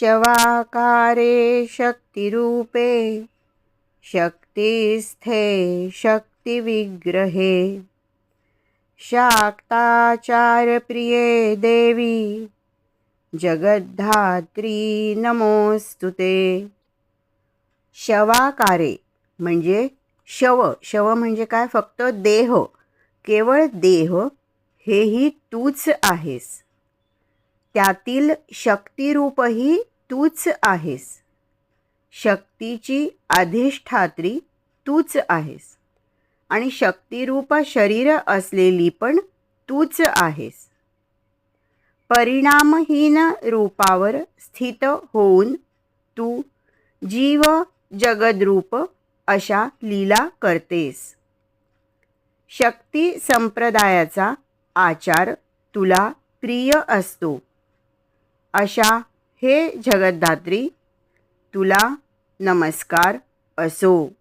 शवाकारे शक्तिरूपे शक्तिस्थे शक्तिविग्रहे। शाक्ताचारप्रिये देवी जगद्धात्री नमोस्तु ते। शवाकारे म्हणजे शव शव म्हणजे काय? फक्त देह केवळ देह हेही तूच आहेस. त्यातील शक्तिरूपही तूच आहेस. शक्तीची अधिष्ठात्री तूच आहेस. आणि शक्तिरूप शरीर असलेली पण तूच आहेस. परिणामहीन रूपावर स्थित होऊन तू जीव जगद्रूप अशा लीला करतेस. शक्ती संप्रदायाचा आचार तुला प्रिय असतो. अशा हे जगद्धात्री तुला नमस्कार असो.